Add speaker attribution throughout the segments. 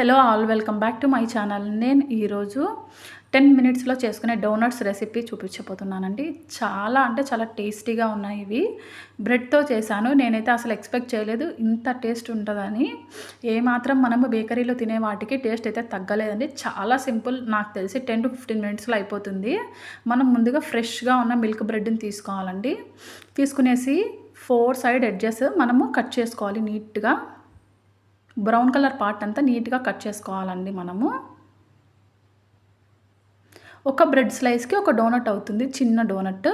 Speaker 1: Hello all welcome back to my channel నేను ఈరోజు ten మినిట్స్లో చేసుకునే డోనట్స్ రెసిపీ చూపించబోతున్నానండి. చాలా అంటే చాలా టేస్టీగా ఉన్నాయి ఇవి. బ్రెడ్తో చేశాను. నేనైతే అసలు ఎక్స్పెక్ట్ చేయలేదు. ఇంత టేస్ట్ ఉంటుందని. ఏమాత్రం మనము బేకరీలో తినే వాటికి టేస్ట్ అయితే తగ్గలేదండి. చాలా సింపుల్ నాకు తెలిసి టెన్ టు ఫిఫ్టీన్ మినిట్స్లో అయిపోతుంది. మనం ముందుగా ఫ్రెష్గా ఉన్న మిల్క్ బ్రెడ్ని తీసుకోవాలండి. తీసుకునేసి ఫోర్ సైడ్ ఎడ్జెస్ మనము కట్ చేసుకోవాలి నీట్గా బ్రౌన్ కలర్ పార్ట్ అంతా నీట్గా కట్ చేసుకోవాలండి మనము. ఒక బ్రెడ్ స్లైస్కి ఒక డోనట్ అవుతుంది చిన్న డోనట్.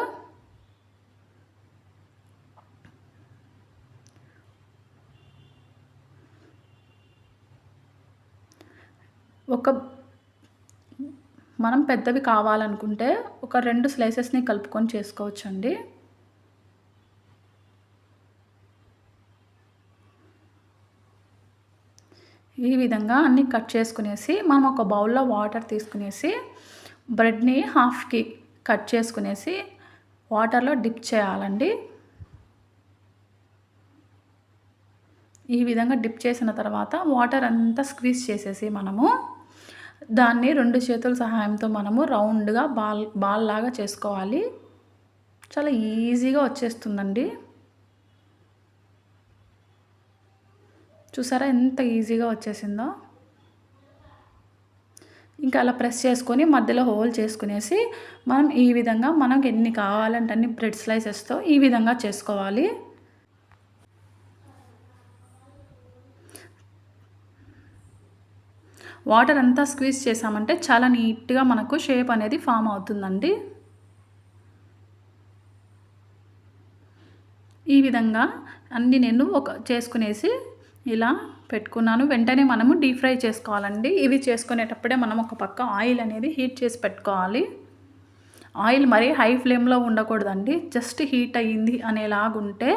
Speaker 1: ఒక మనం పెద్దవి కావాలనుకుంటే ఒక రెండు స్లైసెస్ని కలుపుకొని చేసుకోవచ్చండి. ఈ విధంగా అన్నీ కట్ చేసుకునేసి మనం ఒక బౌల్లో వాటర్ తీసుకునేసి బ్రెడ్ని హాఫ్కి కట్ చేసుకునేసి వాటర్లో డిప్ చేయాలండి. ఈ విధంగా డిప్ చేసిన తర్వాత వాటర్ అంతా స్క్వీజ్ చేసేసి మనము దాన్ని రెండు చేతుల సహాయంతో మనము రౌండ్గా బాల్ బాల్ లాగా చేసుకోవాలి. చాలా ఈజీగా వచ్చేస్తుందండి. చూసారా ఎంత ఈజీగా వచ్చేసిందో? ఇంకా అలా ప్రెస్ చేసుకొని మధ్యలో హోల్ చేసుకునేసి మనం ఈ విధంగా మనకు ఎన్ని కావాలంటే అన్ని బ్రెడ్ స్లైసెస్తో ఈ విధంగా చేసుకోవాలి. వాటర్ అంతా స్క్వీజ్ చేసామంటే చాలా నీట్గా మనకు షేప్ అనేది ఫామ్ అవుతుందండి. ఈ విధంగా అన్నీ నేను ఒక చేసుకునేసి ఇలా పెట్టుకున్నాను. వెంటనే మనము డీప్ ఫ్రై చేసుకోవాలండి. ఇవి చేసుకునేటప్పుడే మనం ఒక పక్క ఆయిల్ అనేది హీట్ చేసి పెట్టుకోవాలి. ఆయిల్ మరీ హై ఫ్లేమ్లో ఉండకూడదండి. జస్ట్ హీట్ అయ్యింది అనేలాగుంటే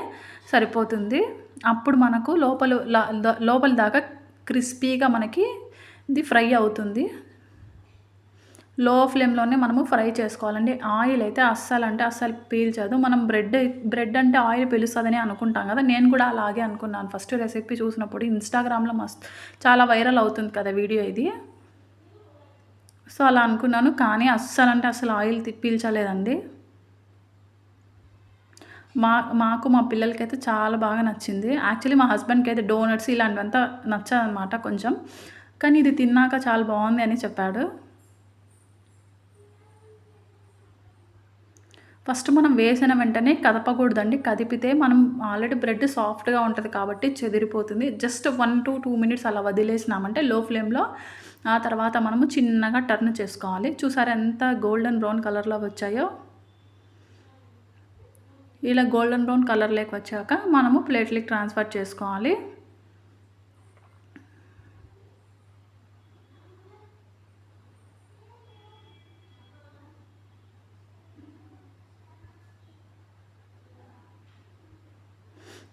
Speaker 1: సరిపోతుంది. అప్పుడు మనకు లోపల లోపల దాకా క్రిస్పీగా మనకి ఇది ఫ్రై అవుతుంది. లో ఫ్లేమ్లోనే మనము ఫ్రై చేసుకోవాలండి. ఆయిల్ అయితే అస్సలు అంటే అస్సలు పీల్చదు. మనం బ్రెడ్ బ్రెడ్ అంటే ఆయిల్ పిలుస్తుందని అనుకుంటాం కదా. నేను కూడా అలాగే అనుకున్నాను. ఫస్ట్ రెసిపీ చూసినప్పుడు ఇన్స్టాగ్రామ్లో మస్త్ చాలా వైరల్ అవుతుంది కదా వీడియో ఇది. సో అలా అనుకున్నాను. కానీ అస్సలు అంటే అసలు ఆయిల్ పీల్చలేదండి. మా మాకు మా పిల్లలకైతే చాలా బాగా నచ్చింది. యాక్చువల్లీ మా హస్బెండ్కి అయితే డోనట్స్ ఇలాంటివంతా నచ్చదనమాట కొంచెం. కానీ ఇది తిన్నాక చాలా బాగుంది అని చెప్పాడు. ఫస్ట్ మనం వేసిన వెంటనే కదపకూడదండి. కదిపితే మనం ఆల్రెడీ బ్రెడ్ సాఫ్ట్గా ఉంటుంది కాబట్టి చెదిరిపోతుంది. Just one to two minutes అలా వదిలేసినామంటే లో ఫ్లేమ్లో ఆ తర్వాత మనము చిన్నగా టర్న్ చేసుకోవాలి. చూసారా ఎంత గోల్డెన్ బ్రౌన్ కలర్లో వచ్చాయో? ఇలా గోల్డెన్ బ్రౌన్ కలర్లోకి వచ్చాక మనము ప్లేట్లకి ట్రాన్స్ఫర్ చేసుకోవాలి.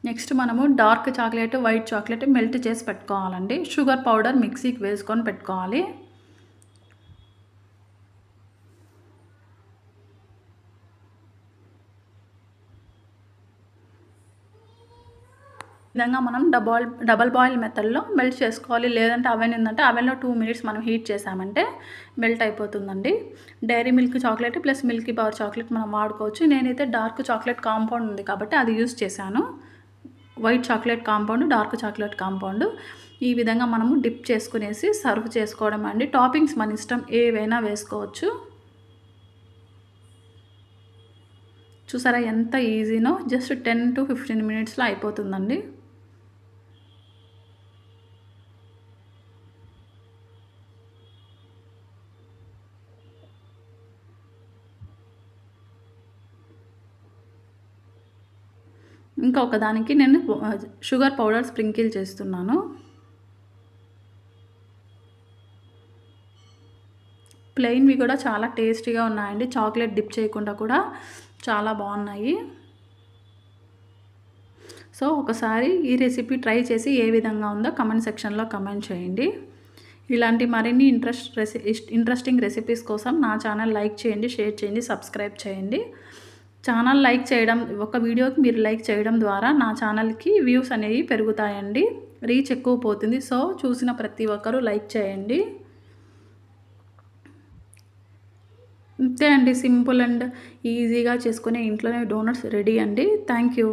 Speaker 1: నెక్స్ట్ మనము dark chocolate white chocolate melt చేసి పెట్టుకోవాలండి. షుగర్ పౌడర్ మిక్సీకి వేసుకొని పెట్టుకోవాలి. విధంగా మనం డబల్ డబల్ బాయిల్ మెథడ్లో మెల్ట్ చేసుకోవాలి. లేదంటే అవెన్ ఏంటంటే అవెన్లో టూ మినిట్స్ మనం హీట్ చేసామంటే మెల్ట్ అయిపోతుందండి. Dairy milk chocolate plus milky bar chocolate మనం వాడుకోవచ్చు. నేనైతే డార్క్ చాక్లెట్ కాంపౌండ్ ఉంది కాబట్టి అది యూస్ చేశాను. White chocolate compound dark chocolate compound ఈ విధంగా మనము డిప్ చేసుకునేసి సర్వ్ చేసుకోవడం అండి. టాపింగ్స్ మన ఇష్టం ఏవైనా వేసుకోవచ్చు. చూసారా ఎంత ఈజీనో? జస్ట్ టెన్ టు ఫిఫ్టీన్ మినిట్స్లో అయిపోతుందండి. ఇంకా ఒకదానికి నేను షుగర్ పౌడర్ స్ప్రింకిల్ చేస్తున్నాను. ప్లెయిన్వి కూడా చాలా టేస్టీగా ఉన్నాయండి. చాక్లెట్ డిప్ చేయకుండా కూడా చాలా బాగున్నాయి. సో ఒకసారి ఈ రెసిపీ ట్రై చేసి ఏ విధంగా ఉందో కమెంట్ సెక్షన్లో కమెంట్ చేయండి. ఇలాంటి మరిన్ని ఇంట్రెస్ట్ రెసి ఇంట్రెస్టింగ్ రెసిపీస్ కోసం నా ఛానల్ లైక్ చేయండి షేర్ చేయండి సబ్స్క్రైబ్ చేయండి. ఛానల్ లైక్ చేయడం ఒక వీడియోకి మీరు లైక్ చేయడం ద్వారా నా ఛానల్కి వ్యూస్ అనేవి పెరుగుతాయండి. రీచ్ ఎక్కువ పోతుంది. సో చూసిన ప్రతి ఒక్కరూ లైక్ చేయండి. అంతే అండి. సింపుల్ అండ్ ఈజీగా చేసుకునే ఇంట్లోనే డోనట్స్ రెడీ అండి. Thank you.